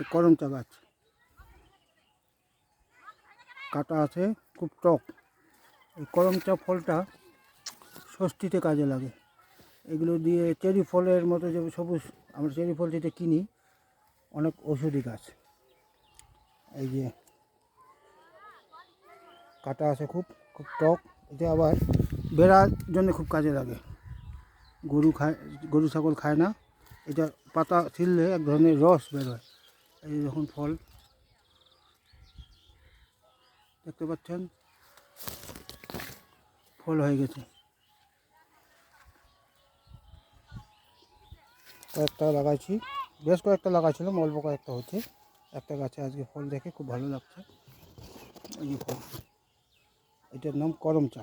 একটা করম চা গাছ কাটা আছে, খুব টক। এই করম চা ফলটা ষষ্ঠীতে কাজে লাগে। এগুলো দিয়ে চেরি ফলের মতো যে সবুজ আমরা চেরি ফল যেটা কিনি, অনেক ওষুধি গাছ। এই যে কাটা আছে খুব খুব টক। এটা আবার বেড়ার জন্য খুব কাজে লাগে। গরু খায়, গরু ছাগল খায় না। এটা পাতা ছিললে এক ধরনের রস বেরোয়। এই যখন ফল। দেখতে পাচ্ছেন? ফল হয়ে গেছে। কয়েকটা লাগাইছি। বেশ কয়েকটা লাগাইছিলাম, অল্প কয়েকটা হচ্ছে। একটা গাছে আজকে ফল দেখে খুব ভালো লাগছে। এই ফল। এটার নাম করম চা